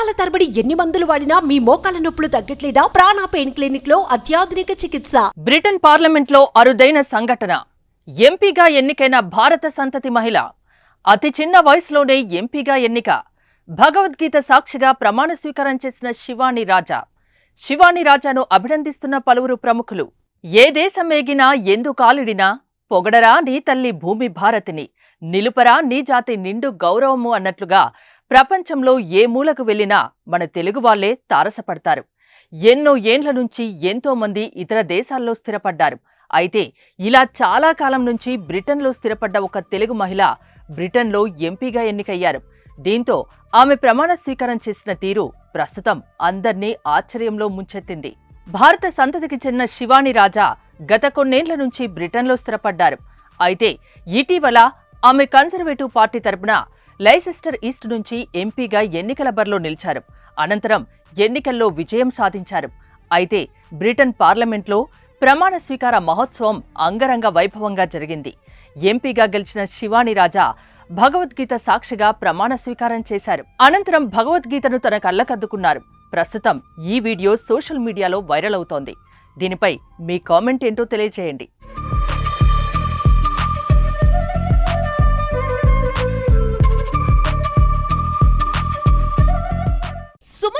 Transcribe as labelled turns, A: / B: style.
A: సంవత్సరాల తరబడి ఎన్ని మందులు వాడినా మీ మోకాల నొప్పులు తగ్గట్లేదా? ప్రాణ పెయిన్ క్లినిక్లో అత్యాధునిక చికిత్స.
B: బ్రిటన్ పార్లమెంట్లో అరుదైన సంఘటన. ఎంపీగా ఎన్నికైన భారత సంతతి మహిళ. అతి చిన్న వయసులోనే ఎంపీగా ఎన్నిక. భగవద్గీత సాక్షిగా ప్రమాణ స్వీకారం చేసిన శివాని రాజా. శివాని రాజాను అభినందిస్తున్న పలువురు ప్రముఖులు. ఏ దేశం ఏగినా ఎందు కాలిడినా పొగడరా నీ తల్లి భూమి భారతిని. నిలుపరా నీ జాతి నిండు గౌరవము అన్నట్లుగా ప్రపంచంలో ఏ మూలకు వెళ్ళినా మన తెలుగు వాళ్ళే తారసపడతారు. ఎన్నో ఏండ్ల నుంచి ఎంతో మంది ఇతర దేశాల్లో స్థిరపడ్డారు. అయితే ఇలా చాలా కాలం నుంచి బ్రిటన్లో స్థిరపడ్డ ఒక తెలుగు మహిళ బ్రిటన్లో ఎంపీగా ఎన్నికయ్యారు. దీంతో ఆమె ప్రమాణ స్వీకారం చేసిన తీరు ప్రస్తుతం అందర్నీ ఆశ్చర్యంలో ముంచెత్తింది. భారత సంతతికి చెందిన శివాని రాజా గత కొన్నేండ్ల నుంచి బ్రిటన్లో స్థిరపడ్డారు. అయితే ఇటీవల ఆమె కన్సర్వేటివ్ పార్టీ తరపున లైసెస్టర్ ఈస్ట్ నుంచి ఎంపీగా ఎన్నికల బరిలో నిలిచారు. అనంతరం ఎన్నికల్లో విజయం సాధించారు. అయితే బ్రిటన్ పార్లమెంట్లో ప్రమాణ స్వీకార మహోత్సవం అంగరంగ వైభవంగా జరిగింది. ఎంపీగా గెలిచిన శివాని రాజా భగవద్గీత సాక్షిగా ప్రమాణ స్వీకారం చేశారు. అనంతరం భగవద్గీతను తన కళ్ళకద్దుకున్నారు. ప్రస్తుతం ఈ వీడియో సోషల్ మీడియాలో వైరల్ అవుతోంది. దీనిపై మీ కామెంట్ ఏంటో తెలియజేయండి.